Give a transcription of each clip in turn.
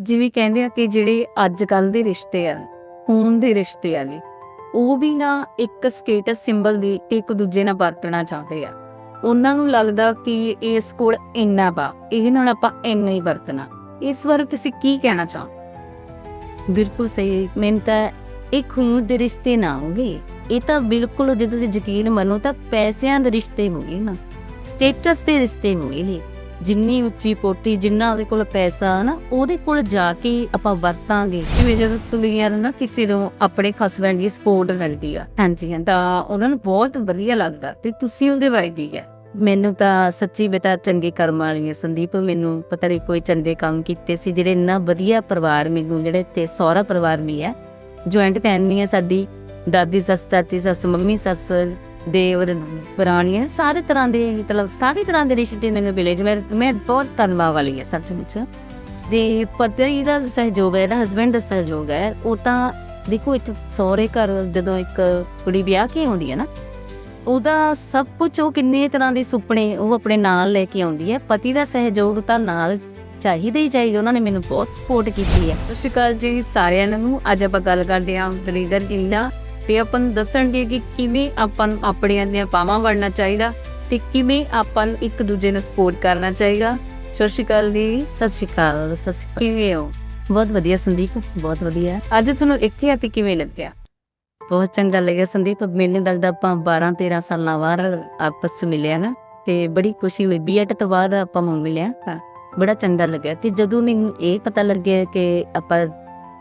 ਜਿਵੇਂ ਕਹਿੰਦੇ ਆ ਕਿ ਜਿਹੜੇ ਅੱਜ ਕੱਲ ਦੇ ਰਿਸ਼ਤੇ ਆ ਖੂਨ ਦੇ ਰਿਸ਼ਤੇ ਆ ਨੇ ਉਹ ਵੀ ਨਾ ਇੱਕ ਸਟੇਟਸ ਸਿੰਬਲ ਦੀ ਇੱਕ ਦੂਜੇ ਨਾਲ ਵਰਤਣਾ ਚਾਹੁੰਦੇ ਆ। ਉਹਨਾਂ ਨੂੰ ਲੱਗਦਾ ਕਿ ਇਸ ਕੋਲ ਇੰਨਾ ਵਾ ਇਹਦੇ ਨਾਲ ਆਪਾਂ ਇੰਨਾ ਹੀ ਵਰਤਣਾ। ਇਸ ਬਾਰੇ ਤੁਸੀਂ ਕੀ ਕਹਿਣਾ ਚਾਹੋ ਬਿਲਕੁਲ ਸਹੀ ਮੈਨੂੰ ਤਾਂ ਇਹ ਖੂਨ ਦੇ ਰਿਸ਼ਤੇ ਨਾ ਹੋਗੇ। ਇਹ ਤਾਂ ਬਿਲਕੁਲ ਜੇ ਤੁਸੀਂ ਯਕੀਨ ਮੰਨੋ ਤਾਂ ਪੈਸਿਆਂ ਦੇ ਰਿਸ਼ਤੇ ਹੋਗੇ ਨਾ। ਸਟੇਟਸ ਦੇ ਰਿਸ਼ਤੇ ਹੋਗੇ ਨੇ। ਜਿੰਨੀ ਉੱਚੀ ਕੋਟੀ ਜਿੰਨਾ ਉਹਦੇ ਕੋਲ ਪੈਸਾ ਨਾ ਉਹਦੇ ਕੋਲ ਜਾ ਕੇ ਆਪਾਂ ਵਰਤਾਂਗੇ। ਜਿਵੇਂ ਜਦੋਂ ਦੁਨੀਆ ਨੂੰ ਨਾ ਕਿਸੇ ਨੂੰ ਆਪਣੇ ਹਸਬੰਡ ਦੀ ਸਪੋਰਟ ਮਿਲਦੀ ਆ ਹਾਂਜੀ ਹਾਂਜੀ। ਤਾਂ ਉਹਨਾਂ ਨੂੰ ਬਹੁਤ ਵਧੀਆ ਲੱਗਦਾ ਤੇ ਤੁਸੀਂ ਉਹਦੇ ਕੀ ਹੈ ਮੈਨੂੰ ਤਾਂ ਸੱਚੀ ਬਤਾ ਚੰਗੇ ਕਰਮ ਵਾਲੀ ਹੈ ਸੰਦੀਪ ਮੈਨੂੰ ਪਤਾ ਨਹੀਂ ਕੋਈ ਚੰਗੇ ਕੰਮ ਕੀਤੇ ਸੀ ਜਿਹੜੇ ਇੰਨਾ ਵਧੀਆ ਪਰਿਵਾਰ ਮੈਨੂੰ ਜਿਹੜੇ ਤੇ ਸਹੁਰਾ ਪਰਿਵਾਰ ਵੀ ਹੈ ਜੁਆਇੰਟ ਫੈਮਿਲੀ ਹੈ ਸਾਡੀ ਦਾਦੀ ਸੱਸ ਚਾਚੀ ਸੱਸ ਮੰਮੀ ਸੱਸ ਦੇਵਰ ਪੁਰਾਣੀਆਂ ਸਾਰੇ ਤਰ੍ਹਾਂ ਦੇ ਮਤਲਬ ਸਾਰੇ ਤਰ੍ਹਾਂ ਦੇ ਰਿਸ਼ਤੇ ਮੈਨੂੰ ਮਿਲੇ ਜਿਵੇਂ ਮੈਂ ਬਹੁਤ ਧੰਨਵਾਦ ਵਾਲੀ ਹੈ ਸੱਚ ਮੁੱਚ ਦੇ ਪਤੀ ਦਾ ਸਹਿਯੋਗ ਹੈ ਹਸਬੰਡ ਦਾ ਸਹਿਯੋਗ ਹੈ, ਉਹ ਤਾਂ ਦੇਖੋ ਇੱਕ ਸਹੁਰੇ ਘਰ ਜਦੋਂ ਇੱਕ ਕੁੜੀ ਵਿਆਹ ਕੇ ਆਉਂਦੀ ਹੈ ਨਾ, ਉਹਦਾ ਸਭ ਕੁਝ ਉਹ ਕਿੰਨੇ ਤਰ੍ਹਾਂ ਦੇ ਸੁਪਨੇ ਉਹ ਆਪਣੇ ਨਾਲ ਲੈ ਕੇ ਆਉਂਦੀ ਹੈ। ਪਤੀ ਦਾ ਸਹਿਯੋਗ ਤਾਂ ਨਾਲ ਚਾਹੀਦਾ ਹੀ ਚਾਹੀਦਾ, ਉਹਨਾਂ ਨੇ ਮੈਨੂੰ ਬਹੁਤ ਸਪੋਰਟ ਕੀਤੀ ਹੈ। ਸਤਿ ਸ਼੍ਰੀ ਅਕਾਲ ਜੀ ਸਾਰਿਆਂ ਨੂੰ। ਅੱਜ ਆਪਾਂ ਗੱਲ ਕਰਦੇ ਹਾਂ ਦਲੀਦਰ ਕਿਲਾ ਤੇ ਆਪਾਂ ਨੂੰ ਦੱਸਣਗੇ ਕਿ ਕਿਵੇਂ ਆਪਾਂ ਨੂੰ ਆਪਣੀਆਂ ਦੀਆਂ ਪਾਵਾਂ ਵੜਨਾ ਚਾਹੀਦਾ ਤੇ ਕਿਵੇਂ ਆਪਾਂ ਨੂੰ ਇੱਕ ਦੂਜੇ ਨੂੰ ਸਪੋਰਟ ਕਰਨਾ ਚਾਹੀਦਾ। ਸਤਿ ਸ਼੍ਰੀ ਅਕਾਲ ਜੀ। ਸਤਿ ਸ਼੍ਰੀ ਅਕਾਲ ਸਤਿ ਸ਼੍ਰੀ ਅਕਾਲ। ਕਿਵੇਂ ਹੋ? ਬਹੁਤ ਵਧੀਆ ਸੰਦੀਪ ਬਹੁਤ ਵਧੀਆ। ਅੱਜ ਤੁਹਾਨੂੰ ਇੱਥੇ ਆ ਕੇ ਕਿਵੇਂ ਲੱਗਿਆ? ਬਹੁਤ ਚੰਗਾ ਲੱਗਿਆ ਸੰਦੀਪ। ਮੈਨੂੰ ਲੱਗਦਾ ਆਪਾਂ 12 13 ਸਾਲਾਂ ਬਾਅਦ ਆਪਸ ਵਿੱਚ ਮਿਲਿਆ ਨਾ ਤੇ ਬੜੀ ਖੁਸ਼ੀ ਹੋਈ। ਬੀਐਡ ਤੋਂ ਬਾਅਦ ਆਪਾਂ ਮਿਲਿਆ। ਬੜਾ ਚੰਗਾ ਲੱਗਿਆ। ਤੇ ਜਦੋਂ ਮੈਨੂੰ ਇਹ ਪਤਾ ਲੱਗਿਆ ਕਿ ਆਪਾਂ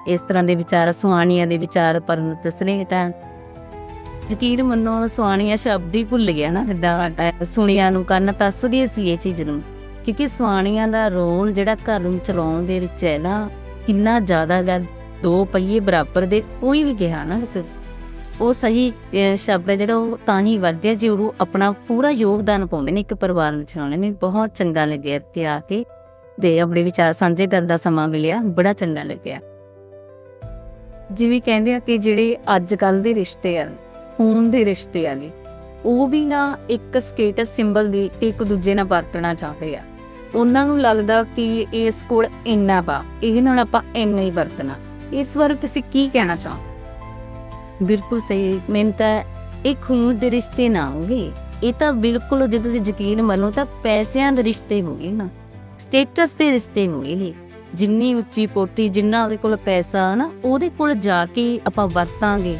ਇਸ ਤਰ੍ਹਾਂ ਦੇ ਵਿਚਾਰ ਸੁਹਾਣੀਆਂ ਦੇ ਵਿਚਾਰ ਪਰ ਦੱਸਣੇ ਤਾਂ ਯਕੀਨ ਮੰਨੋ ਸੁਹਾਣੀਆਂ ਸ਼ਬਦ ਹੀ ਭੁੱਲ ਗਿਆ ਨਾ ਜਿੱਦਾਂ ਸੁਣਿਆ ਨੂੰ ਕੰਨ ਤੱਸਦੀ ਸੀ ਇਹ ਚੀਜ਼ ਨੂੰ। ਕਿਉਂਕਿ ਸੁਹਾਣੀਆਂ ਦਾ ਰੋਲ ਜਿਹੜਾ ਘਰ ਨੂੰ ਚਲਾਉਣ ਦੇ ਵਿੱਚ ਹੈ ਨਾ, ਕਿੰਨਾ ਜ਼ਿਆਦਾ ਗਾ, ਦੋ ਪਹੀਏ ਬਰਾਬਰ ਦੇ ਕੋਈ ਵੀ ਕਿਹਾ ਨਾ ਉਹ ਸਹੀ ਸ਼ਬਦ ਹੈ ਜਿਹੜਾ ਉਹ ਤਾਂ ਹੀ ਵਧਿਆ ਜੇ ਉਹ ਆਪਣਾ ਪੂਰਾ ਯੋਗਦਾਨ ਪਾਉਂਦੇ ਨੇ ਇੱਕ ਪਰਿਵਾਰ ਨੂੰ ਚਲਾਉਣੇ ਨੇ ਬਹੁਤ ਚੰਗਾ ਲੱਗਿਆ ਤੇ ਆ ਕੇ। ਦੇ ਆਪਣੇ ਵਿਚਾਰ ਸਾਂਝੇ ਕਰਨ ਦਾ ਸਮਾਂ ਮਿਲਿਆ, ਬੜਾ ਚੰਗਾ ਲੱਗਿਆ। ਜਿਵੇਂ ਕਹਿੰਦੇ ਆ ਕਿ ਜਿਹੜੇ ਅੱਜ ਕੱਲ ਦੇ ਰਿਸ਼ਤੇ ਆ ਖੂਨ ਦੇ ਰਿਸ਼ਤੇ ਆ ਨੇ ਉਹ ਵੀ ਨਾ ਇੱਕ ਸਟੇਟਸ ਸਿੰਬਲ ਦੀ ਇੱਕ ਦੂਜੇ ਨਾਲ ਵਰਤਣਾ ਚਾਹੁੰਦੇ ਆ। ਉਹਨਾਂ ਨੂੰ ਲੱਗਦਾ ਕਿ ਇਸ ਕੋਲ ਇੰਨਾ ਵਾ ਇਹਦੇ ਨਾਲ ਆਪਾਂ ਇੰਨਾ ਹੀ ਵਰਤਣਾ। ਇਸ ਬਾਰੇ ਤੁਸੀਂ ਕੀ ਕਹਿਣਾ ਚਾਹੋ ਬਿਲਕੁਲ ਸਹੀ ਮੈਨੂੰ ਤਾਂ ਇਹ ਖੂਨ ਦੇ ਰਿਸ਼ਤੇ ਨਾ ਹੋਗੇ ਇਹ ਤਾਂ ਬਿਲਕੁਲ ਜੇ ਤੁਸੀਂ ਯਕੀਨ ਮੰਨੋ ਤਾਂ ਪੈਸਿਆਂ ਦੇ ਰਿਸ਼ਤੇ ਹੋਗੇ ਨਾ ਸਟੇਟਸ ਦੇ ਰਿਸ਼ਤੇ ਹੋਗੇ ਨੇ। ਜਿੰਨੀ ਉੱਚੀ ਕੋਟੀ ਜਿੰਨਾ ਉਹਦੇ ਕੋਲ ਪੈਸਾ ਨਾ, ਉਹਦੇ ਕੋਲ ਜਾ ਕੇ ਆਪਾਂ ਵਰਤਾਂਗੇ।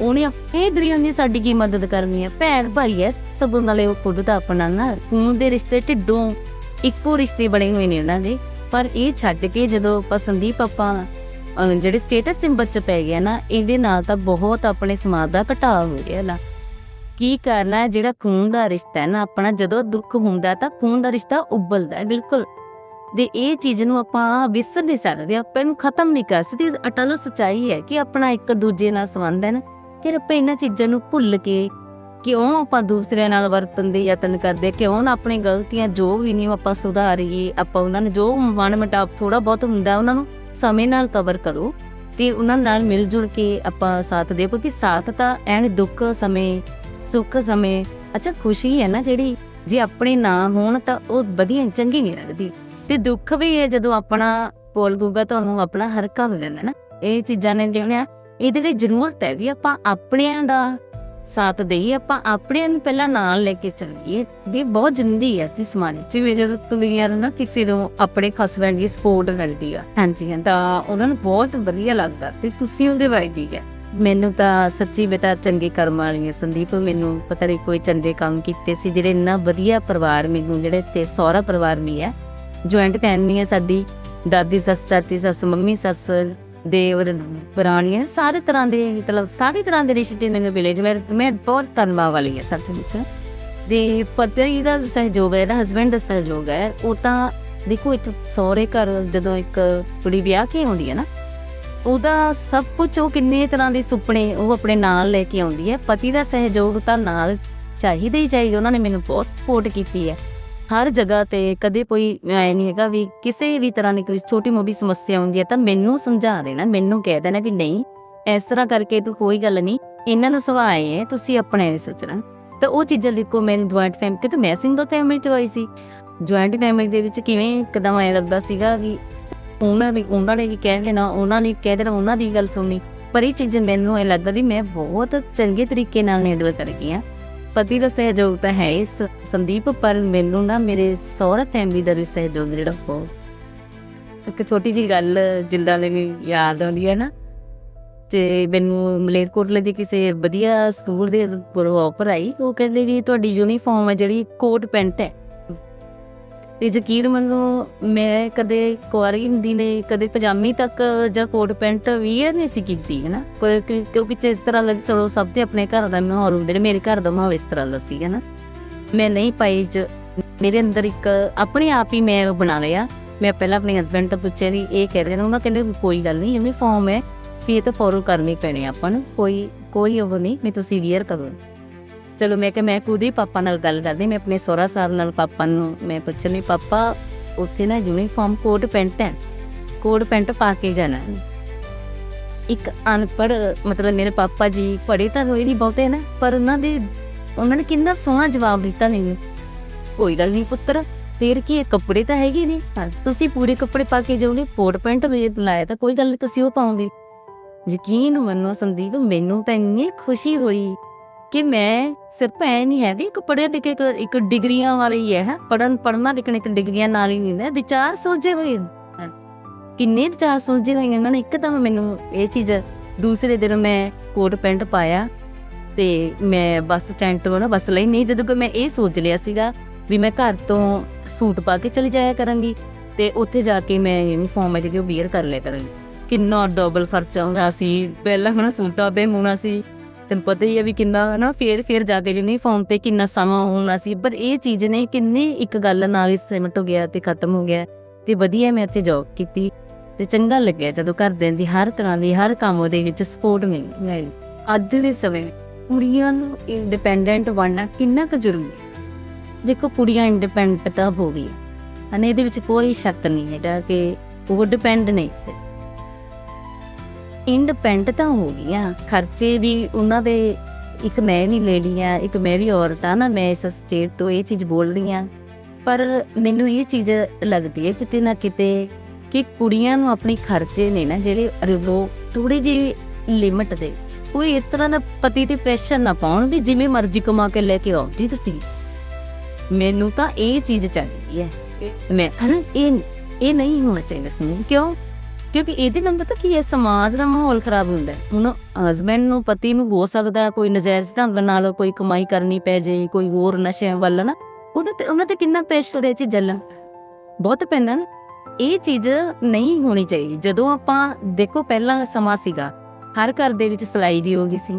ਉਹਨੇ ਇਹ ਦਰਿਆ ਨੇ ਸਾਡੀ ਕੀ ਮਦਦ ਕਰਨੀ ਹੈ। ਭੈਣ ਭਾਈ ਐ, ਸਭ ਨਾਲੇ ਉਹ ਖੁਦ ਤਾਂ ਆਪਣਾ ਨਾ, ਖੂਨ ਦੇ ਰਿਸ਼ਤੇ ਢਿੱਡੋਂ ਇੱਕੋ ਰਿਸ਼ਤੇ ਬਣੇ ਹੋਏ ਨੇ ਉਹਨਾਂ ਦੇ। ਪਰ ਇਹ ਛੱਡ ਕੇ ਜਦੋਂ ਆਪਾਂ ਸੰਦੀਪ ਆਪਾਂ ਜਿਹੜੇ ਸਟੇਟਸ ਸਿੰਬਲ ਚ ਪੈ ਗਿਆ ਨਾ, ਇਹਦੇ ਨਾਲ ਤਾਂ ਬਹੁਤ ਆਪਣੇ ਸਮਾਜ ਦਾ ਘਟਾਅ ਹੋ ਗਿਆ ਨਾ। ਕੀ ਕਰਨਾ ਜਿਹੜਾ ਖੂਨ ਦਾ ਰਿਸ਼ਤਾ ਹੈ ਨਾ, ਆਪਣਾ ਜਦੋਂ ਦੁੱਖ ਹੁੰਦਾ ਤਾਂ ਖੂਨ ਦਾ ਰਿਸ਼ਤਾ ਉਬਲਦਾ ਹੈ, ਬਿਲਕੁਲ। ਦੇ ਇਹ ਚੀਜ਼ ਨੂੰ ਆਪਾਂ ਵਿਸਰ ਨਹੀਂ ਸਕਦੇ, ਆਪਾਂ ਇਹਨੂੰ ਖਤਮ ਨਹੀਂ ਕਰ ਸਕਦੇ। ਅਟਲ ਸਚਾਈ ਹੈ ਕਿ ਆਪਣਾ ਇੱਕ ਦੂਜੇ ਨਾਲ ਸੰਬੰਧ ਹੈ ਨਾ ਕਿ ਆਪਾਂ ਇਹਨਾਂ ਚੀਜ਼ਾਂ ਨੂੰ ਭੁੱਲ ਕੇ ਕਿਉਂ ਆਪਾਂ ਦੂਸਰਿਆਂ ਨਾਲ ਵਰਤਨ ਦੇ ਯਤਨ ਕਰਦੇ ਕਿਉਂ ਨਾ ਆਪਣੀ ਗਲਤੀਆਂ ਜੋ ਵੀ ਨਹੀਂ ਆਪਾਂ ਸੁਧਾਰੀਏ, ਆਪਾਂ ਉਹਨਾਂ ਨੂੰ ਜੋ ਮਨ ਮਟਾਪ ਥੋੜਾ ਬਹੁਤ ਹੁੰਦਾ ਉਹਨਾਂ ਨੂੰ ਸਮੇਂ ਨਾਲ ਕਵਰ ਕਰੋ ਤੇ ਉਹਨਾਂ ਨਾਲ ਮਿਲ ਜੁਲ ਕੇ ਆਪਾਂ ਸਾਥ ਦੇ ਕਿਉਂਕਿ ਸਾਥ ਤਾਂ ਐਨ ਦੁੱਖ ਸਮੇਂ, ਸੁੱਖ ਸਮੇਂ, ਅੱਛਾ ਖੁਸ਼ੀ ਹੈ ਨਾ ਜਿਹੜੀ, ਜੇ ਆਪਣੇ ਨਾ ਹੋਣ ਤਾਂ ਉਹ ਵਧੀਆ, ਚੰਗੀ ਨਹੀਂ ਲੱਗਦੀ। ਤੇ ਦੁੱਖ ਵੀ ਹੈ ਜਦੋਂ ਆਪਣਾ ਬੋਲ ਗੂਗਾ ਤੁਹਾਨੂੰ ਆਪਣਾ ਹਰਕਾ ਹੋ ਜਾਂਦਾ ਨਾ। ਇਹ ਚੀਜ਼ਾਂ ਨੇ ਜਿਹੜੀਆਂ, ਇਹਦੇ ਲਈ ਜ਼ਰੂਰਤ ਹੈ ਵੀ ਆਪਾਂ ਆਪਣਿਆਂ ਦਾ ਸਾਥ ਦੇਈਏ, ਆਪਾਂ ਆਪਣਿਆਂ ਨੂੰ ਪਹਿਲਾਂ ਨਾਲ ਲੈ ਕੇ ਚੱਲੀਏ। ਇਹ ਬਹੁਤ ਜ਼ਰੂਰੀ ਹੈ ਇਸ ਸਮਾਜ ਜਿਵੇਂ ਜਦੋਂ ਦੁਨੀਆ ਨੂੰ ਨਾ ਕਿਸੇ ਨੂੰ ਆਪਣੇ ਹਸਬੰਡ ਦੀ ਸਪੋਰਟ ਮਿਲਦੀ ਆ, ਹਾਂਜੀ ਹਾਂਜੀ ਤਾਂ ਉਹਨਾਂ ਨੂੰ ਬਹੁਤ ਵਧੀਆ ਲੱਗਦਾ ਤੇ ਤੁਸੀਂ ਉਹਦੇ ਬਾਰੇ ਹੈ। ਮੈਨੂੰ ਤਾਂ ਸੱਚੀ ਬਤਾ ਚੰਗੇ ਕਰਮ ਵਾਲੀ ਹੈ। ਸੰਦੀਪ, ਮੈਨੂੰ ਪਤਾ ਨਹੀਂ ਕੋਈ ਚੰਗੇ ਕੰਮ ਕੀਤੇ ਸੀ, ਜਿਹੜੇ ਇੰਨਾ ਵਧੀਆ ਪਰਿਵਾਰ ਮੈਨੂੰ, ਜਿਹੜੇ ਤੇ ਸਹੁਰਾ ਪਰਿਵਾਰ ਵੀ ਹੈ। ਜੁਆਇੰਟ ਫੈਮਿਲੀ ਹੈ ਸਾਡੀ, ਦਾਦੀ, ਸੱਸ, ਚਾਚੀ, ਸੱਸ, ਮੰਮੀ, ਸੱਸ ਦੇਵਰ ਪੁਰਾਣੀਆਂ ਸਾਰੇ ਤਰ੍ਹਾਂ ਦੇ ਮਤਲਬ ਸਾਰੇ ਤਰ੍ਹਾਂ ਦੇ ਰਿਸ਼ਤੇ ਮੈਨੂੰ ਮਿਲੇ, ਜਿਵੇਂ ਮੈਂ ਬਹੁਤ ਧੰਨਵਾਦ ਵਾਲੀ ਹੈ ਸੱਚ ਮੁੱਚ ਦੇ ਪਤੀ ਦਾ ਸਹਿਯੋਗ ਹੈ ਹਸਬੰਡ ਦਾ ਸਹਿਯੋਗ ਹੈ, ਉਹ ਤਾਂ ਦੇਖੋ ਇੱਕ ਸਹੁਰੇ ਘਰ ਜਦੋਂ ਇੱਕ ਕੁੜੀ ਵਿਆਹ ਕੇ ਆਉਂਦੀ ਹੈ ਨਾ, ਉਹਦਾ ਸਭ ਕੁਝ ਉਹ ਕਿੰਨੇ ਤਰ੍ਹਾਂ ਦੇ ਸੁਪਨੇ ਉਹ ਆਪਣੇ ਨਾਲ ਲੈ ਕੇ ਆਉਂਦੀ ਹੈ, ਪਤੀ ਦਾ ਸਹਿਯੋਗ ਤਾਂ ਨਾਲ ਚਾਹੀਦਾ ਹੀ ਚਾਹੀਦਾ, ਉਹਨਾਂ ਨੇ ਮੈਨੂੰ ਬਹੁਤ ਸਪੋਰਟ ਕੀਤੀ ਹੈ। ਹਰ ਜਗ੍ਹਾ ਤੇ ਕਦੇ ਕੋਈ ਐ ਨਹੀਂ ਹੈਗਾ ਵੀ ਕਿਸੇ ਵੀ ਤਰ੍ਹਾਂ ਦੀ ਕੋਈ ਛੋਟੀ ਮੋਟੀ ਸਮੱਸਿਆ ਹੁੰਦੀ ਹੈ ਤਾਂ ਮੈਨੂੰ ਸਮਝਾ ਦੇਣਾ, ਮੈਨੂੰ ਕਹਿ ਦੇਣਾ ਵੀ ਨਹੀਂ, ਇਸ ਤਰ੍ਹਾਂ ਕਰਕੇ ਤੂੰ ਕੋਈ ਗੱਲ ਨਹੀਂ, ਇਹਨਾਂ ਦਾ ਸੁਭਾਅ ਹੈ, ਤੁਸੀਂ ਆਪਣੇ ਨਹੀਂ ਸੋਚਣਾ। ਤਾਂ ਉਹ ਚੀਜ਼ਾਂ ਦੇਖੋ, ਮੇਰੀ ਜੁਆਇੰਟ ਫੈਮਿਲੀ ਤੇ ਮੈਂ ਸਿੰਗਲ ਫੈਮਿਲੀ ਚ ਹੋਈ ਸੀ। ਜੁਆਇੰਟ ਫੈਮਿਲੀ ਦੇ ਵਿੱਚ ਕਿਵੇਂ ਕਦਮ ਐ ਲੱਗਦਾ ਸੀਗਾ ਵੀ ਉਹਨਾਂ ਨੇ ਉਹਨਾਂ ਨੇ ਵੀ ਕਹਿ ਦੇਣਾ, ਉਹਨਾਂ ਨੇ ਕਹਿ ਦੇਣਾ, ਉਹਨਾਂ ਦੀ ਗੱਲ ਸੁਣਨੀ। ਪਰ ਇਹ ਚੀਜ਼ ਮੈਨੂੰ ਇਹ ਲੱਗਦਾ ਵੀ ਮੈਂ ਬਹੁਤ ਚੰਗੇ ਤਰੀਕੇ ਨਾਲ ਹੈਂਡਲ ਕਰ ਗਈ ਆ ਪਤੀ ਦਾ ਸਹਿਯੋਗ ਤਾਂ ਹੈ ਇਸ ਸੰਦੀਪ, ਪਰ ਮੈਨੂੰ ਨਾ ਮੇਰੇ ਸਹੁਰਾ ਫੈਮਿਲੀ ਦਾ ਵੀ ਸਹਿਯੋਗ ਜਿਹੜਾ ਉਹ ਇੱਕ ਛੋਟੀ ਜੀ ਗੱਲ ਜਿੰਦਾਂ ਲਈ ਯਾਦ ਆਉਂਦੀ ਹੈ ਨਾ, ਤੇ ਮੈਨੂੰ ਮਲੇਰਕੋਟਲੇ ਦੇ ਕਿਸੇ ਵਧੀਆ ਸਕੂਲ ਦੇ ਕੋਲੋਂ ਆਫਰ ਆਈ, ਉਹ ਕਹਿੰਦੇ ਵੀ ਤੁਹਾਡੀ ਯੂਨੀਫਾਰਮ ਹੈ ਜਿਹੜੀ ਕੋਟ ਪੈਂਟ ਹੈ। ਤੇ ਯਕੀਨ ਮੰਨੋ, ਮੈਂ ਕਦੇ ਕੁਆਰੀ ਹੁੰਦੀ ਨੇ, ਕਦੇ ਪਜਾਮੀ ਤੱਕ ਜਾਂ ਕੋਟ ਪੈਂਟ ਵੀਅਰ ਨਹੀਂ ਸੀ ਕੀਤੀ, ਹੈ ਨਾ? ਕਿਉਂਕਿ ਜਿਸ ਤਰ੍ਹਾਂ ਦਾ ਚਲੋ ਸਭ ਦੇ ਆਪਣੇ ਘਰ ਦਾ ਮਾਹੌਲ ਹੁੰਦੇ ਨੇ, ਮੇਰੇ ਘਰ ਦਾ ਮਾਹੌਲ ਇਸ ਤਰ੍ਹਾਂ ਦਾ ਸੀ, ਹੈ ਨਾ? ਮੈਂ ਨਹੀਂ ਪਾਈ ਚ, ਮੇਰੇ ਅੰਦਰ ਇੱਕ ਆਪਣੇ ਆਪ ਹੀ ਮੈਂ ਬਣਾ ਲਿਆ। ਮੈਂ ਪਹਿਲਾਂ ਆਪਣੇ ਹਸਬੰਡ ਤੋਂ ਪੁੱਛਿਆ ਵੀ ਇਹ ਕਹਿ ਰਹੇ ਨੇ, ਉਹਨਾਂ ਕਹਿੰਦੇ ਕੋਈ ਗੱਲ ਨਹੀਂ ਯੂਨੀਫਾਰਮ ਹੈ, ਵੀ ਇਹ ਤਾਂ ਫੋਲੋ ਕਰਨੀ ਪੈਣੀ ਆਪਾਂ ਨੂੰ, ਕੋਈ ਕੋਈ ਉਹ ਨਹੀਂ ਮੈਂ ਤੁਸੀਂ ਵੀਅਰ ਕਰੋ। ਚਲੋ ਮੈਂ ਕਿਹਾ ਮੈਂ ਖੁਦ ਹੀ ਪਾਪਾ ਨਾਲ ਗੱਲ ਕਰਦੀ, ਮੈਂ ਆਪਣੇ ਸੋਹਰਾ ਸਾਹਿਬ ਨਾਲ, ਪਾਪਾ ਨੂੰ ਮੈਂ ਪੁੱਛਣੀ ਪਾਪਾ, ਉੱਥੇ ਨਾ ਯੂਨੀਫਾਰਮ ਕੋਟ ਪੈਂਟ ਹੈ, ਕੋਟ ਪੈਂਟ ਪਾ ਕੇ ਜਾਣਾ ਇੱਕ ਅਨਪੜ੍ਹ, ਮਤਲਬ ਮੇਰੇ ਪਾਪਾ ਜੀ ਪੜ੍ਹੇ ਤਾਂ ਹੋਏ ਨਹੀਂ ਬਹੁਤੇ ਨਾ, ਪਰ ਉਹਨਾਂ ਦੇ, ਉਹਨਾਂ ਨੇ ਕਿੰਨਾ ਸੋਹਣਾ ਜਵਾਬ ਦਿੱਤਾ ਨਹੀਂ ਕੋਈ ਗੱਲ ਨਹੀਂ ਪੁੱਤਰ, ਫੇਰ ਕੀ ਇਹ ਕੱਪੜੇ ਤਾਂ ਹੈਗੇ ਨੇ। ਤੁਸੀਂ ਪੂਰੇ ਕੱਪੜੇ ਪਾ ਕੇ ਜਾਓਗੇ, ਕੋਟ ਪੈਂਟ ਵੀ ਲਾਇਆ ਤਾਂ ਕੋਈ ਗੱਲ ਨਹੀਂ, ਤੁਸੀਂ ਉਹ ਪਾਓਗੇ। ਯਕੀਨ ਮੰਨੋ ਸੰਦੀਪ, ਮੈਨੂੰ ਤਾਂ ਇੰਨੀ ਖੁਸ਼ੀ ਹੋਈ। ਕਿ ਮੈਂ ਸਿਰਫ ਐ ਨਹੀਂ ਹੈ ਵੀ ਇੱਕ ਪੜ੍ਹਿਆ ਲਿਖੇ ਇੱਕ ਇੱਕ ਡਿਗਰੀਆਂ ਵਾਲੀ ਹੈ ਪੜਨ ਪੜਨਾ ਲਿਖਣੇ ਤੇ ਡਿਗਰੀਆਂ ਨਾਲ ਹੀ ਨਹੀਂ ਹੈ ਵਿਚਾਰ ਸੋਚੇ ਹੋਏ ਹਨ। ਕਿੰਨੇ ਵਿਚਾਰ ਸੋਚੇ ਹੋਏ ਇਹਨਾਂ ਨੇ ਇੱਕਦਮ ਮੈਨੂੰ ਇਹ ਚੀਜ਼, ਦੂਸਰੇ ਦਿਨ ਮੈਂ ਕੋਟ ਪੈਂਟ ਪਾਇਆ ਤੇ ਮੈਂ ਬੱਸ ਸਟੈਂਡ ਤੋਂ ਨਾ ਬੱਸ ਲਈ, ਨਹੀਂ ਜਦੋਂ ਕਿ ਮੈਂ ਇਹ ਸੋਚ ਲਿਆ ਸੀਗਾ ਵੀ ਮੈਂ ਘਰ ਤੋਂ ਸੂਟ ਪਾ ਕੇ ਚਲੀ ਜਾਇਆ ਕਰਾਂਗੀ ਤੇ ਉੱਥੇ ਜਾ ਕੇ ਮੈਂ ਯੂਨੀਫਾਰਮ ਹੈ ਜਿਹੜੀ ਉਹ ਵੀਅਰ ਕਰ ਲਿਆ ਕਰਾਂਗੀ ਕਿੰਨਾ ਡਬਲ ਖਰਚਾ ਹੁੰਦਾ ਸੀ, ਪਹਿਲਾਂ ਹਨਾ ਸੂਟਾਂ ਤੇ ਮੁਣਾ ਸੀ ਤੈਨੂੰ ਪਤਾ ਹੀ ਹੈ ਵੀ ਕਿੰਨਾ ਹਨਾ ਫੇਰ ਫੇਰ ਜਾ ਕੇ ਯੂਨੀਫਾਰਮ ਤੇ ਕਿੰਨਾ ਸਮਾਂ ਹੋਣਾ ਸੀ। ਪਰ ਇਹ ਚੀਜ਼ ਨੇ ਕਿੰਨੀ ਇੱਕ ਗੱਲ ਨਾਲ ਹੀ ਸਿਮਟ ਹੋ ਗਿਆ ਤੇ ਖਤਮ ਹੋ ਗਿਆ। ਤੇ ਵਧੀਆ ਮੈਂ ਉੱਥੇ ਜੌਬ ਕੀਤੀ ਤੇ ਚੰਗਾ ਲੱਗਿਆ ਜਦੋਂ ਘਰਦਿਆਂ ਦੀ ਹਰ ਤਰ੍ਹਾਂ ਦੀ, ਹਰ ਕੰਮ ਦੇ ਵਿੱਚ ਸਪੋਰਟ ਮਿਲੀ ਅੱਜ ਦੇ ਸਮੇਂ ਕੁੜੀਆਂ ਨੂੰ ਇੰਡੀਪੈਂਡੈਂਟ ਬਣਨਾ ਕਿੰਨਾ ਕੁ ਜ਼ਰੂਰੀ ਹੈ। ਦੇਖੋ ਕੁੜੀਆਂ ਇੰਡੀਪੈਂਡੈਂਟ ਤਾਂ ਹੋ ਗਈ ਅਨੇ ਇਹਦੇ ਵਿੱਚ ਕੋਈ ਸ਼ੱਕ ਨਹੀਂ ਹੈਗਾ ਕਿ ਉਹ ਡਿਪੈਂਡ ਨਹੀਂ ਸੀ ਇੰਡੀਪੈਂਡੈਂਟ ਤਾਂ ਹੋ ਗਈਆਂ। ਖਰਚੇ ਵੀ ਉਹਨਾਂ ਦੇ, ਇੱਕ ਮੈਂ ਵੀ ਲੇਡੀ ਆ, ਇੱਕ ਮੈਂ ਵੀ ਔਰਤ ਆ ਨਾ, ਮੈਂ ਇਸ ਸਟੇਟ ਤੋਂ ਇਹ ਚੀਜ਼ ਬੋਲ ਰਹੀ ਆ। ਪਰ ਮੈਨੂੰ ਇਹ ਚੀਜ਼ ਲੱਗਦੀ ਹੈ ਕਿਤੇ ਨਾ ਕਿਤੇ ਕਿ ਕੁੜੀਆਂ ਨੂੰ ਆਪਣੇ ਖਰਚੇ ਨੇ ਨਾ ਜਿਹੜੇ ਉਹ ਥੋੜੀ ਜਿਹੀ ਲਿਮਟ ਦੇ ਕੋਈ ਇਸ ਤਰ੍ਹਾਂ ਦਾ ਪਤੀ ਤੇ ਪ੍ਰੈਸ਼ਰ ਨਾ ਪਾਉਣ ਵੀ ਜਿਵੇਂ ਮਰਜ਼ੀ ਕਮਾ ਕੇ ਲੈ ਕੇ ਆਓ। ਜੀ ਤੁਸੀਂ, ਮੈਨੂੰ ਤਾਂ ਇਹ ਚੀਜ਼ ਚਾਹੀਦੀ ਹੈ। ਮੈਂ ਇਹ ਇਹ ਨਹੀਂ ਹੋਣਾ ਚਾਹੀਦਾ ਸੀ। ਕਿਉਂ? ਕਿਉਂਕਿ ਇਹਦੇ ਨਾਲ ਪਤਾ ਕੀ ਹੈ, ਸਮਾਜ ਦਾ ਮਾਹੌਲ ਖਰਾਬ ਹੁੰਦਾ ਹੁਣ ਹਸਬੰਡ ਨੂੰ, ਪਤੀ ਨੂੰ ਹੋ ਸਕਦਾ ਕੋਈ ਨਜਾਇਜ਼ ਢੰਗ ਨਾਲ ਕੋਈ ਕਮਾਈ ਕਰਨੀ ਪੈ ਜਾਏ ਕੋਈ ਹੋਰ ਨਸ਼ਿਆਂ ਵੱਲ ਨਾ। ਉਹਨਾਂ ਤੇ ਉਹਨਾਂ ਤੇ ਕਿੰਨਾ ਪ੍ਰੈਸ਼ਰ ਹੈ ਚੀਜ਼ਾਂ ਦਾ ਬਹੁਤ ਪੈਂਦਾ ਨਾ। ਇਹ ਚੀਜ਼ ਨਹੀਂ ਹੋਣੀ ਚਾਹੀਦੀ। ਜਦੋਂ ਆਪਾਂ ਦੇਖੋ, ਪਹਿਲਾਂ ਸਮਾਂ ਸੀਗਾ। ਹਰ ਘਰ ਦੇ ਵਿੱਚ ਸਿਲਾਈ ਦੀ ਹੋ ਗਈ ਸੀ।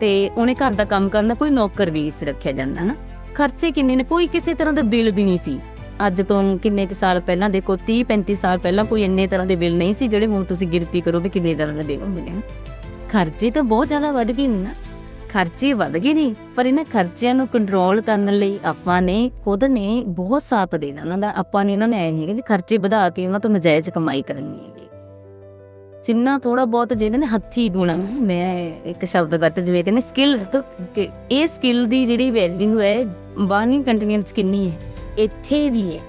ਤੇ ਉਹਨੇ ਘਰ ਦਾ ਕੰਮ ਕਰਨਾ ਕੋਈ ਨੌਕਰ ਵੀ ਸੀ ਰੱਖਿਆ ਜਾਂਦਾ ਨਾ। ਖਰਚੇ ਕਿੰਨੇ ਨੇ? ਕੋਈ ਕਿਸੇ ਤਰ੍ਹਾਂ ਦਾ ਬਿੱਲ ਵੀ ਨਹੀਂ ਸੀ। ਅੱਜ ਤੋਂ ਕਿੰਨੇ ਕੁ ਸਾਲ ਪਹਿਲਾਂ, ਦੇਖੋ 30 35 ਸਾਲ ਪਹਿਲਾਂ ਕੋਈ ਇੰਨੇ ਤਰ੍ਹਾਂ ਦੇ ਬਿੱਲ ਨਹੀਂ ਸੀ ਜਿਹੜੇ ਹੁਣ ਤੁਸੀਂ ਗਿਣਤੀ ਕਰੋ ਵੀ ਕਿੰਨੇ ਤਰ੍ਹਾਂ ਦੇ ਬਿੱਲ ਹੁੰਦੇ ਨੇ। ਖਰਚੇ ਤਾਂ ਬਹੁਤ ਜ਼ਿਆਦਾ ਵੱਧ ਗਏ ਨੇ ਨਾ। ਖਰਚੇ ਵੱਧ ਗਏ ਨੇ, ਪਰ ਇਹਨਾਂ ਖਰਚਿਆਂ ਨੂੰ ਕੰਟਰੋਲ ਕਰਨ ਲਈ ਆਪਾਂ ਨੇ ਖੁਦ ਨੇ ਬਹੁਤ ਸਾਥ ਦੇਣਾ। ਉਹਨਾਂ ਦਾ ਆਪਾਂ ਨੇ ਇਹਨਾਂ ਨੇ ਐ ਨਹੀਂ ਕਿ ਖਰਚੇ ਵਧਾ ਕੇ ਉਹਨਾਂ ਤੋਂ ਨਜਾਇਜ਼ ਕਮਾਈ ਕਰਨੀ ਹੈ ਜਿੰਨਾ ਥੋੜਾ ਬਹੁਤ ਜਿਹਨਾਂ ਨੇ ਹੱਥੀ ਗੁਣਾ, ਮੈਂ ਇੱਕ ਸ਼ਬਦ ਕੱਟ ਜਿਵੇਂ ਕਹਿੰਦੇ ਸਕਿੱਲ ਇਹ ਸਕਿੱਲ ਦੀ ਜਿਹੜੀ ਵੈਲਿਊ ਹੈ ਬਾਨੀ ਕੰਟੀਨੈਂਸ ਕਿੰਨੀ ਹੈ? ਇੱਥੇ ਵੀ ਹੈ।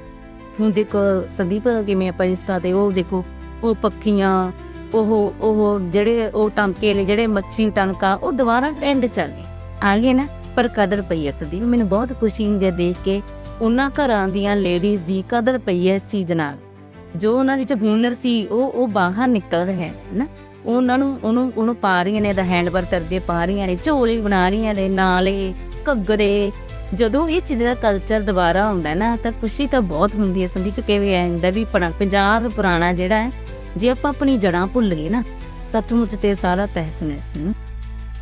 ਹੁਣ ਦੇਖੋ ਸੰਦੀਪ, ਕਿਵੇਂ ਆਪਾਂ ਇੰਸਟਾ ਤੇ ਉਹ ਦੇਖੋ, ਉਹ ਪੱਖੀਆਂ, ਉਹ ਉਹ ਜਿਹੜੇ ਉਹ ਟਾਂਕੇ ਨੇ, ਜਿਹੜੇ ਮੱਛੀ ਟਾਂਕਾ, ਉਹ ਦੁਬਾਰਾ ਟ੍ਰੈਂਡ ਚੱਲ ਆ ਗਏ। ਨਾ, ਪਰ ਕਦਰ ਪਈ ਹੈ ਸੰਦੀਪ। ਮੈਨੂੰ ਬਹੁਤ ਖੁਸ਼ੀ ਹੁੰਦੀ ਦੇਖ ਕੇ ਉਹਨਾਂ ਘਰਾਂ ਦੀਆਂ ਲੇਡੀਜ਼ ਦੀ ਕਦਰ ਪਈ ਹੈ ਇਸ ਚੀਜ਼ ਜੋ ਉਹਨਾਂ ਵਿੱਚ ਹੁਨਰ ਸੀ, ਉਹ ਉਹ ਬਾਹਰ ਨਿਕਲ ਰਿਹਾ ਹੈ ਨਾ। ਉਹਨਾਂ ਨੂੰ, ਉਹਨੂੰ ਉਹਨੂੰ ਪਾ ਰਹੀਆਂ ਨੇ ਦਾ ਹੈਂਡ ਵਰਕ ਕਰਦੇ, ਪਾ ਰਹੀਆਂ ਨੇ, ਝੋਲੇ ਬਣਾ ਰਹੀਆਂ ਨੇ, ਨਾਲੇ ਘੱਗਰੇ ਜਦੋਂ ਇਹ ਚੀਜ਼ਾਂ ਦਾ ਕਲਚਰ ਦੁਬਾਰਾ ਆਉਂਦਾ ਨਾ, ਤਾਂ ਖੁਸ਼ੀ ਤਾਂ ਬਹੁਤ ਹੁੰਦੀ ਹੈ ਸੰਦੀਪ, ਕਿਵੇਂ ਐ ਵੀ ਪੰਜਾਬ ਪੁਰਾਣਾ ਜਿਹੜਾ ਹੈ, ਜੇ ਆਪਾਂ ਆਪਣੀ ਜੜਾਂ ਭੁੱਲ ਗਏ ਨਾ, ਸੱਚਮੁੱਚ ਤੇ ਸਾਰਾ ਤਹਿਸ ਨਹਿਸ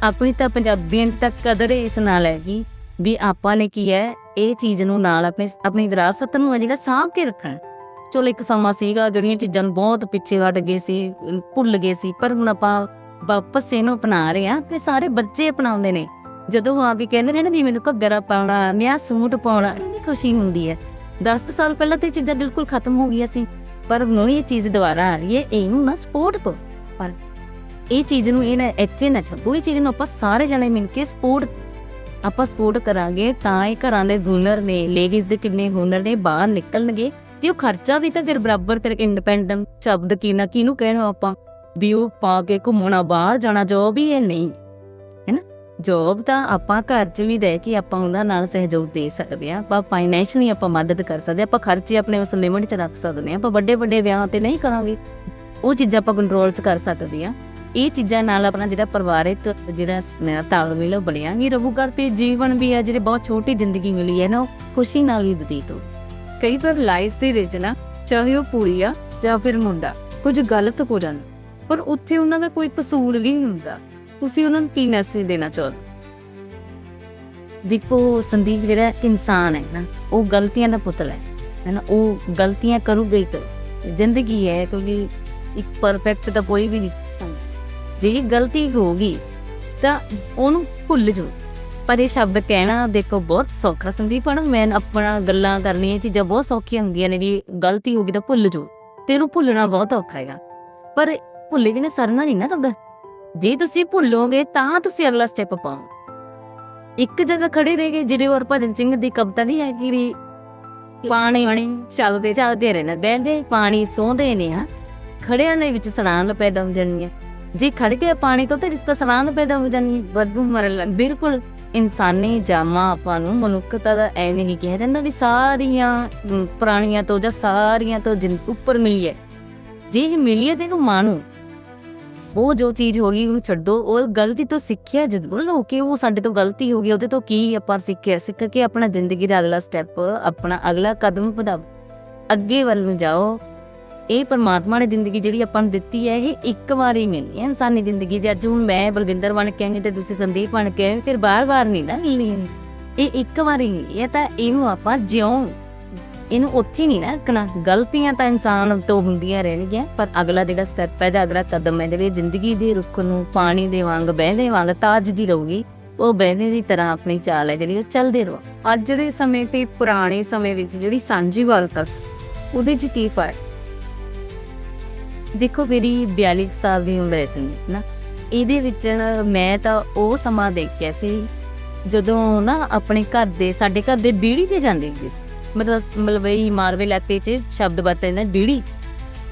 ਆਪਣੀ ਤਾਂ ਪੰਜਾਬੀਆਂ ਦੀ ਤਾਂ ਕਦਰ ਇਸ ਨਾਲ ਹੈਗੀ ਵੀ ਆਪਾਂ ਨੇ ਕੀ ਹੈ, ਇਹ ਚੀਜ਼ ਨੂੰ ਨਾਲ ਆਪਣੇ, ਆਪਣੀ ਵਿਰਾਸਤ ਨੂੰ ਹੈ ਜਿਹੜਾ ਸਾਂਭ ਕੇ ਰੱਖਣਾ ਚਲੋ ਇੱਕ ਸਮਾਂ ਸੀਗਾ, ਜਿਹੜੀਆਂ ਚੀਜ਼ਾਂ ਨੂੰ ਬਹੁਤ ਪਿੱਛੇ ਹਟ ਗਏ ਸੀ ਭੁੱਲ ਗਏ ਸੀ, ਪਰ ਹੁਣ ਆਪਾਂ ਵਾਪਸ ਇਹਨੂੰ ਅਪਣਾ ਰਹੇ ਆ ਤੇ ਸਾਰੇ ਬੱਚੇ ਅਪਣਾਉਂਦੇ ਨੇ। ਜਦੋਂ ਆ ਕੇ ਕਹਿੰਦੇ ਨੇ ਨਾ ਵੀ ਮੈਨੂੰ ਘੱਗਰਾ ਪਾਉਣਾ ਨਿਆ ਸੂਟ ਪਾਉਣਾ, ਇੰਨੀ ਖੁਸ਼ੀ ਹੁੰਦੀ ਹੈ। 10 ਸਾਲ ਪਹਿਲਾਂ ਤੇ ਚੀਜ਼ਾਂ ਬਿਲਕੁਲ ਖਤਮ ਹੋ ਗਈਆਂ ਸੀ, ਪਰ ਹੁਣ ਇਹ ਚੀਜ਼ ਦੁਬਾਰਾ ਆ ਰਹੀ ਹੈ, ਇਹਨੂੰ ਨਾ ਸਪੋਰਟ ਕਰੋ। ਪਰ ਇਹ ਚੀਜ਼ ਨੂੰ ਇਹ ਨਾ, ਇੱਥੇ ਨਾ ਛੱਡੋ, ਇਹ ਚੀਜ਼ ਨੂੰ ਆਪਾਂ ਸਾਰੇ ਜਣੇ ਮਿਲ ਕੇ ਸਪੋਰਟ ਆਪਾਂ ਸਪੋਰਟ ਕਰਾਂਗੇ ਤਾਂ ਇਹ ਘਰਾਂ ਦੇ ਹੁਨਰ ਨੇ ਲੇਡੀਜ਼ ਦੇ ਕਿੰਨੇ ਹੁਨਰ ਨੇ, ਬਾਹਰ ਨਿਕਲਣਗੇ। ਤੇ ਉਹ ਖਰਚਾ ਵੀ ਤਾਂ ਫਿਰ ਬਰਾਬਰ ਫਿਰ ਇੰਡੀਪੈਂਡੈਂਟ ਸ਼ਬਦ ਕੀ ਨਾ ਕਿਹਨੂੰ ਕਹਿਣਾ ਆਪਾਂ, ਵੀ ਉਹ ਪਾ ਕੇ ਘੁੰਮਣਾ, ਬਾਹਰ ਜਾਣਾ, ਜੋ ਵੀ ਇਹ ਨਹੀਂ। ਜੋਬ ਤਾਂ ਆਪਾਂ ਘਰ 'ਚ ਵੀ ਰਹਿ ਕੇ ਆਪਾਂ ਉਹਨਾਂ ਨਾਲ ਸਹਿਯੋਗ ਦੇ ਸਕਦੇ ਆ ਆਪਾਂ ਫਾਈਨੈਂਸ਼ਲੀ ਆਪਾਂ ਮਦਦ ਕਰ ਸਕਦੇ ਹਾਂ, ਆਪਾਂ ਖਰਚੇ ਆਪਣੇ ਉਸ ਲਿਮਿਟ 'ਚ ਰੱਖ ਸਕਦੇ ਆ ਆਪਾਂ ਵੱਡੇ ਵੱਡੇ ਵਿਆਹ ਤੇ ਨਹੀਂ ਕਰਾਂਗੇ। ਉਹ ਚੀਜ਼ਾਂ ਆਪਾਂ ਕੰਟਰੋਲ 'ਚ ਕਰ ਸਕਦੇ ਆ ਇਹ ਚੀਜ਼ਾਂ ਨਾਲ ਆਪਣਾ ਜਿਹੜਾ ਪਰਿਵਾਰਿਕ ਜਿਹੜਾ ਤਾਲਮੇਲ ਉਹ ਬਣਿਆ ਵੀ ਰਹੂਗਾ ਤੇ ਜੀਵਨ ਵੀ ਆ ਜਿਹੜੇ ਬਹੁਤ ਛੋਟੀ ਜ਼ਿੰਦਗੀ ਮਿਲੀ ਹੈ ਨਾ ਖੁਸ਼ੀ ਨਾਲ ਵੀ ਬਤੀਤ ਹੋ ਕਈ ਵਾਰ ਲਾਈਫ ਦੀ ਰਚਨਾ ਚਾਹੇ ਉਹ ਪੂਰੀ ਆ ਜਾਂ ਫਿਰ ਮੁੰਡਾ ਕੁਝ ਗਲਤ ਹੋ ਜਾਣ ਪਰ ਉੱਥੇ ਉਹਨਾਂ ਦਾ ਕੋਈ ਕਸੂਰ ਵੀ ਨਹੀਂ ਹੁੰਦਾ। ਤੁਸੀਂ ਉਹਨਾਂ ਨੂੰ ਕੀ ਮੈਸੇਜ ਦੇਣਾ ਚਾਹੁੰਦੇ ਦੇਖੋ ਸੰਦੀਪ ਜਿਹੜਾ ਇਨਸਾਨ ਹੈ ਨਾ ਉਹ ਗਲਤੀਆਂ ਦਾ ਪੁਤਲਾ ਹੈ। ਹੈ ਨਾ ਉਹ ਗਲਤੀਆਂ ਕਰੂਗਾ ਹੀ ਕਰ ਜ਼ਿੰਦਗੀ ਹੈ ਕਿਉਂਕਿ ਇੱਕ ਪਰਫੈਕਟ ਤਾਂ ਕੋਈ ਵੀ ਨਹੀਂ। ਜੇ ਗਲਤੀ ਹੋਗੀ ਤਾਂ ਉਹਨੂੰ ਭੁੱਲ ਜਾਓ। ਪਰ ਇਹ ਸ਼ਬਦ ਕਹਿਣਾ ਦੇਖੋ ਬਹੁਤ ਸੌਖਾ। ਸੰਦੀਪ ਪਰ ਮੈਂ ਆਪਣਾ ਗੱਲਾਂ ਕਰਨੀਆਂ ਚੀਜ਼ਾਂ ਬਹੁਤ ਸੌਖੀਆਂ ਹੁੰਦੀਆਂ ਨੇ ਵੀ ਗਲਤੀ ਹੋ ਗਈ ਤਾਂ ਭੁੱਲ ਜਾਓ। ਤੇ ਇਹਨੂੰ ਭੁੱਲਣਾ ਬਹੁਤ ਔਖਾ ਹੈਗਾ। ਪਰ ਭੁੱਲੇ ਵੀ ਨਾ ਸਰਨਾ ਨਹੀਂ ਨਾ ਕਰਦਾ ਜੇ ਤੁਸੀਂ ਭੁੱਲੋਗੇ ਤਾਂ ਤੁਸੀਂ ਅਗਲਾ ਸਟੈਪ ਪਾਓ। ਇੱਕ ਜਗ੍ਹਾ ਖੜੇ ਰਹਿ ਗਏ ਜਿਹੜੇ ਹੋਰ ਭਜਨ ਸਿੰਘ ਦੀ ਕਵਿਤਾ ਨਹੀਂ ਹੈ ਕਿ ਵੀ ਪਾਣੀ ਵਾਣੀ ਚੱਲਦੇ ਚੱਲਦੇ ਰਹਿਣਾ ਬਹਿੰਦੇ ਪਾਣੀ ਸੌਂਦੇ ਨੇ ਆ। ਖੜਿਆਂ ਦੇ ਵਿੱਚ ਸੜਾਂ ਪੈਦਾ ਹੋ ਜਾਣਗੀਆਂ। ਜੇ ਖੜ ਕੇ ਪਾਣੀ ਤੋਂ ਤੇ ਰਿਸ਼ਤਾ ਸੜਾਂ ਪੈਦਾ ਹੋ ਜਾਣਗੀਆਂ। ਬਦਬੂ ਮਰਨ ਲੱਗ ਬਿਲਕੁਲ। ਇਨਸਾਨੀ ਜਾਮਾ ਆਪਾਂ ਨੂੰ ਮਨੁੱਖਤਾ ਦਾ ਐ ਨਹੀਂ ਕਿਹਾ ਜਾਂਦਾ ਵੀ ਸਾਰੀਆਂ ਪ੍ਰਾਣੀਆਂ ਤੋਂ ਜਾਂ ਸਾਰੀਆਂ ਤੋਂ ਜਿੰ ਉੱਪਰ ਮਿਲੀ ਹੈ ਜੇ ਇਹ ਮਿਲੀ ਹੈ ਤੇ ਇਹਨੂੰ ਮਾਣੋ। ਉਹ ਜੋ ਚੀਜ਼ ਹੋ ਗਈ, ਉਹਨੂੰ ਛੱਡੋ। ਉਹ ਗਲਤੀ ਤੋਂ ਸਿੱਖਿਆ ਜਦੋਂ ਲਓ ਕਿ ਉਹ ਸਾਡੇ ਤੋਂ ਗਲਤੀ ਹੋ ਗਈ, ਉਹਦੇ ਤੋਂ ਕੀ ਆਪਾਂ ਸਿੱਖਿਆ? ਸਿੱਖ ਕੇ ਆਪਣਾ ਜ਼ਿੰਦਗੀ ਦਾ ਅਗਲਾ ਸਟੈਪ ਆਪਣਾ ਅਗਲਾ ਕਦਮ ਵਧਾਓ। ਅੱਗੇ ਵੱਲ ਨੂੰ ਜਾਓ। ਇਹ ਪਰਮਾਤਮਾ ਨੇ ਜ਼ਿੰਦਗੀ ਜਿਹੜੀ ਆਪਾਂ ਨੂੰ ਦਿੱਤੀ ਹੈ, ਇਹ ਇੱਕ ਵਾਰ ਹੀ ਮਿਲਣੀ ਹੈ ਇਨਸਾਨੀ ਜ਼ਿੰਦਗੀ ਜੇ ਅੱਜ ਹੁਣ ਮੈਂ ਬਲਵਿੰਦਰ ਬਣ ਕੇ ਆਈ ਤੇ ਤੁਸੀਂ ਸੰਦੀਪ ਬਣ ਕੇ ਆਏ, ਫਿਰ ਬਾਰ-ਬਾਰ ਨਹੀਂ ਨਾ ਮਿਲਣੀ। ਇਹ ਇੱਕ ਵਾਰ ਹੀ ਮਿਲੀ ਹੈ ਤਾਂ ਇਹਨੂੰ ਆਪਾਂ ਜਿਉਂ ਇਹਨੂੰ ਉੱਥੇ ਨਹੀਂ ਨਾ ਰੱਖਣਾ। ਗਲਤੀਆਂ ਤਾਂ ਇਨਸਾਨ ਤੋਂ ਹੁੰਦੀਆਂ ਰਹਿਣਗੀਆਂ ਪਰ ਅਗਲਾ ਜਿਹੜਾ ਸਟੈਪ ਹੈ ਜਾਂ ਅਗਲਾ ਕਦਮ ਹੈ ਜਿਹੜੇ ਜ਼ਿੰਦਗੀ ਦੇ ਰੁੱਖ ਨੂੰ ਪਾਣੀ ਦੇ ਵਾਂਗ ਬਹਿੰਦੇ ਵਾਂਗ ਤਾਜਦੀ ਰਹੂਗੀ ਉਹ ਬਹਿੰਦੇ ਦੀ ਤਰ੍ਹਾਂ ਆਪਣੀ ਚਾਲ ਹੈ ਜਿਹੜੀ ਉਹ ਚੱਲਦੇ ਰਹੋ ਅੱਜ ਦੇ ਸਮੇਂ ਤੇ ਪੁਰਾਣੇ ਸਮੇਂ ਵਿੱਚ ਜਿਹੜੀ ਸਾਂਝੀਵਾਲਤਾ ਸੀ ਉਹਦੇ 'ਚ ਕੀ ਫ਼ਰਕ? ਦੇਖੋ ਮੇਰੀ 42 ਕੁ ਸਾਲ ਦੀ ਉਮਰ ਸੀ ਨਾ ਇਹਦੇ ਵਿੱਚ ਮੈਂ ਤਾਂ ਉਹ ਸਮਾਂ ਦੇਖਿਆ ਸੀ ਜਦੋਂ ਨਾ ਆਪਣੇ ਘਰ ਦੇ ਸਾਡੇ ਘਰ ਦੇ ਬੀੜੀ ਤੇ ਜਾਂਦੇ ਸੀ। ਮਤਲਬ ਮਲਵਈ ਮਾਰਵੇ ਇਲਾਕੇ 'ਚ ਸ਼ਬਦ ਵਰਤੇ ਨੇ ਬੀੜੀ।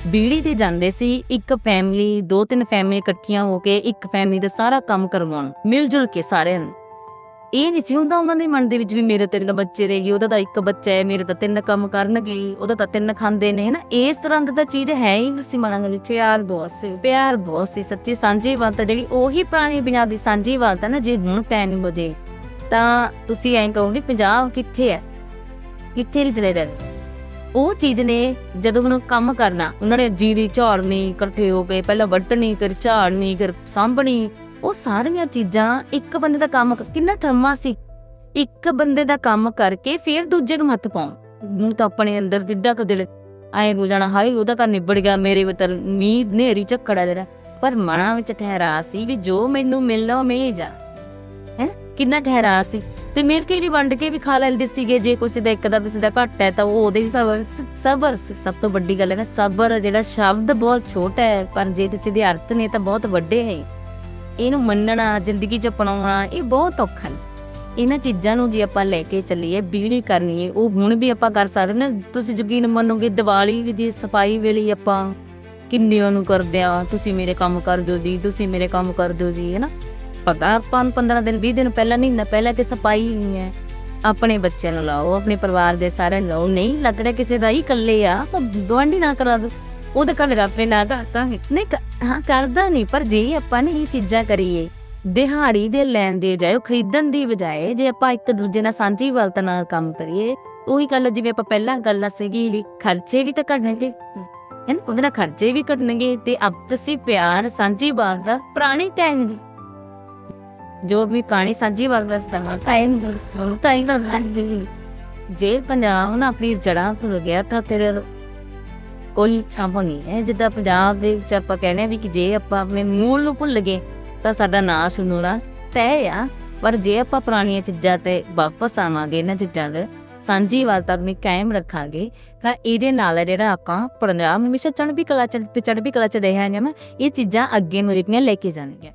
ਬੀੜੀ ਤੇ ਜਾਂਦੇ ਸੀ, ਇੱਕ ਫੈਮਿਲੀ ਦੋ ਤਿੰਨ ਫੈਮਿਲੀ ਇਕੱਠੀਆਂ ਹੋ ਕੇ ਇੱਕ ਫੈਮਿਲੀ ਦਾ ਸਾਰਾ ਕੰਮ ਕਰਵਾਉਣ ਮਿਲ ਜੁਲ ਕੇ ਸਾਰਿਆਂ ਨੂੰ। ਇਹ ਨਹੀਂ ਸੀ ਹੁੰਦਾ ਉਹਨਾਂ ਦੇ ਮਨ ਦੇ ਵਿੱਚ ਵੀ ਮੇਰੇ ਤਿੰਨ ਬੱਚੇ ਰਹੇਗੀ ਉਹਦਾ ਤਾਂ ਇੱਕ ਬੱਚਾ ਹੈ, ਮੇਰੇ ਤਾਂ ਤਿੰਨ ਕੰਮ ਕਰਨਗੇ, ਉਹਦਾ ਤਾਂ ਤਿੰਨ ਖਾਂਦੇ ਨੇ ਨਾ ਇਸ ਤਰ੍ਹਾਂ ਦੀ ਤਾਂ ਚੀਜ਼ ਹੈ ਹੀ ਨਹੀਂ ਸੀ ਮਨਾਂ ਦੇ ਵਿੱਚ ਪਿਆਰ ਬਹੁਤ ਸੀ, ਪਿਆਰ ਬਹੁਤ ਸੀ, ਸੱਚੀ ਸਾਂਝੀ ਬਾਤ ਜਿਹੜੀ ਉਹੀ ਪੁਰਾਣੀ ਪੰਜਾਬ ਦੀ ਸਾਂਝੀ ਬਾਤ ਹੈ ਨਾ, ਜੇ ਹੁਣ ਪੈਣ ਵਜੇ ਤਾਂ ਤੁਸੀਂ ਐਂ ਕਹੋਗੇ, ਪੰਜਾਬ ਕਿੱਥੇ ਹੈ? ਕਿੱਥੇ ਰਿਜਲੇ ਰਹਿ ਉਹ ਚੀਜ਼ ਨੇ ਜਦੋਂ ਉਹਨੂੰ ਕੰਮ ਕਰਨਾ, ਉਹਨਾਂ ਨੇ ਜੀਰੀ ਝਾੜਨੀ, ਇਕੱਠੇ ਹੋ ਕੇ ਪਹਿਲਾਂ ਵੱਢਣੀ ਫਿਰ ਝਾੜਨੀ, ਫਿਰ ਸਾਂਭਣੀ, ਉਹ ਸਾਰੀਆਂ ਚੀਜ਼ਾਂ ਇੱਕ ਬੰਦੇ ਦਾ ਕੰਮ ਕਿੰਨਾ ਠਰਮਾ ਸੀ। ਇੱਕ ਬੰਦੇ ਦਾ ਕੰਮ ਕਰਕੇ ਫਿਰ ਦੂਜੇ ਨੂੰ ਹੱਥ ਪਾਉਣ। ਨੂੰ ਤਾਂ ਆਪਣੇ ਅੰਦਰ ਜਿੱਡਾ ਕੁ ਦਿਲ, ਆਏ ਹੋ ਜਾਣਾ, ਹਾਏ, ਉਹਦਾ ਘਰ ਨਿਬੜ ਗਿਆ, ਮੇਰੇ ਵਿਤਰ ਮੀਂਹ ਨੇਰੀ ਝੱਕੜਾ ਜਿਹੜਾ ਪਰ ਮਨਾਂ ਵਿੱਚ ਠਹਿਰਾ ਸੀ ਵੀ ਜੋ ਮੈਨੂੰ ਮਿਲਣਾ ਉਹ ਮਿਲ ਜਾ ਕਿੰਨਾ ਠਹਿਰਾ ਸੀ। ਤੇ ਮਿਲ ਕੇ ਵੀ ਵੰਡ ਕੇ ਵੀ ਖਾ ਲੈਂਦੇ ਸੀਗੇ। ਜੇ ਕਿਸੇ ਦਾ ਇੱਕ ਦਾ ਕਿਸੇ ਦਾ ਘੱਟ ਹੈ, ਤਾਂ ਉਹ ਉਹਦੇ ਹੀ ਸਬਰ ਸਬਰ ਸਭ ਤੋਂ ਵੱਡੀ ਗੱਲ ਹੈ ਨਾ, ਸਬਰ ਜਿਹੜਾ ਸ਼ਬਦ ਬਹੁਤ ਛੋਟਾ ਹੈ। ਪਰ ਜੇ ਕਿਸੇ ਦੇ ਅਰਥ ਨੇ ਤਾਂ ਬਹੁਤ ਵੱਡੇ ਹੈ। ਇਹਨੂੰ ਮੰਨਣਾ, ਜ਼ਿੰਦਗੀ 'ਚ ਅਪਣਾਉਣਾ, ਇਹ ਬਹੁਤ ਔਖਾ ਹੈ। ਇਹਨਾਂ ਚੀਜ਼ਾਂ ਨੂੰ ਜੇ ਆਪਾਂ ਲੈ ਕੇ ਚੱਲੀਏ, ਬੀੜੀ ਕਰਨੀ ਹੈ, ਉਹ ਹੁਣ ਵੀ ਆਪਾਂ ਕਰ ਸਕਦੇ ਨਾ। ਤੁਸੀਂ ਯਕੀਨ ਮੰਨੋਗੇ, ਦੀਵਾਲੀ ਦੀ ਸਫ਼ਾਈ ਵੇਲੇ ਆਪਾਂ ਕਿੰਨਿਆਂ ਨੂੰ ਕਰਦੇ ਆ, ਤੁਸੀਂ ਮੇਰੇ ਕੰਮ ਕਰ ਦਿਓ ਜੀ, ਤੁਸੀਂ ਮੇਰੇ ਕੰਮ ਕਰ ਦਿਓ ਜੀ, ਹੈ ਪਤਾ, ਆਪਾਂ ਨੂੰ 15 ਦਿਨ 20 ਦਿਨ ਪਹਿਲਾਂ ਨਹੀਂ ਨਾ ਪਹਿਲਾਂ ਤੇ ਸਫ਼ਾਈ ਹੀ ਹੈ। ਆਪਣੇ ਬੱਚਿਆਂ ਨੂੰ ਲਾਓ, ਆਪਣੇ ਪਰਿਵਾਰ ਦੇ ਸਾਰਿਆਂ ਨੂੰ ਲਾਓ। ਨਹੀਂ ਲੱਗਦਾ ਕਿਸੇ ਦਾ ਹੀ ਇਕੱਲੇ ਆ ਤਾਂ ਗਵਾਂਢੀ ਨਾ ਕਰਾ ਦੋ। ਉਹਦੇ ਘਰ ਆਪਣੇ ਨਾ ਕਰਤਾ ਨਹੀਂ ਹਾਂ, ਕਰਦਾ ਨਹੀਂ, ਪਰ ਜੇ ਆਪਾਂ ਨੇ ਇਹ ਚੀਜ਼ਾਂ ਕਰੀਏ, ਦਿਹਾੜੀ ਦੇ ਲੈਣ ਦੇ ਜਾਏ ਖਰੀਦਣ ਦੀ ਬਜਾਏ, ਜੇ ਆਪਾਂ ਇੱਕ ਦੂਜੇ ਨਾਲ ਸਾਂਝੀ ਵਾਲਤਾ ਨਾਲ ਕੰਮ ਕਰੀਏ, ਉਹੀ ਗੱਲ ਜਿਵੇਂ ਆਪਾਂ ਪਹਿਲਾਂ ਗੱਲ ਸੀਗੀ, ਵੀ ਖਰਚੇ ਵੀ ਤਾਂ ਘਟਣਗੇ। ਹਨ, ਉਹਦੇ ਨਾਲ ਖਰਚੇ ਵੀ ਘਟਣਗੇ ਤੇ ਆਪਸੀ ਪਿਆਰ, ਸਾਂਝੀ ਬਾਤ ਦਾ ਪੁਰਾਣੇ ਟਾਈਮ ਜੋ ਵੀ ਪੁਰਾਣੀ ਸਾਂਝੀ ਬਾਤ ਦਾ ਟਾਈਮ ਹੁਣ ਟਾਈਮ ਦਾ ਜੇ ਪੰਜਾਬ ਨਾ ਆਪਣੀ ਜੜ੍ਹਾਂ ਤੋਂ ਗਿਆ ਤਾਂ ਤੇਰੇ ਕੋਈ ਛਾਪ ਨਹੀਂ ਹੈ। ਜਿੱਦਾਂ ਪੰਜਾਬ ਦੇ ਵਿੱਚ ਆਪਾਂ ਕਹਿੰਦੇ ਵੀ ਕਿ ਜੇ ਆਪਾਂ ਆਪਣੇ ਮੂਲ ਨੂੰ ਭੁੱਲ ਗਏ, ਤਾਂ ਸਾਡਾ ਨਾਸ਼ ਹੋਣਾ ਤੈਅ ਆ। ਪਰ ਜੇ ਆਪਾਂ ਪੁਰਾਣੀਆਂ ਚੀਜ਼ਾਂ ਤੇ ਵਾਪਸ ਆਵਾਂਗੇ, ਇਹਨਾਂ ਚੀਜ਼ਾਂ ਦੇ ਸਾਂਝੀ ਵਾਲਤਾ ਆਪਣੀ ਕਾਇਮ ਰੱਖਾਂਗੇ, ਤਾਂ ਇਹਦੇ ਨਾਲ ਜਿਹੜਾ ਆਪਾਂ ਪੰਜਾਬ ਹਮੇਸ਼ਾ ਚੜ੍ਹਦੀ ਕਲਾ ਚ ਚੜ੍ਹਦੀ ਕਲਾ ਚ ਰਿਹਾ ਨਾ, ਇਹ ਚੀਜ਼ਾਂ ਅੱਗੇ ਨੂੰ ਲੈ ਕੇ ਜਾਣਗੀਆਂ।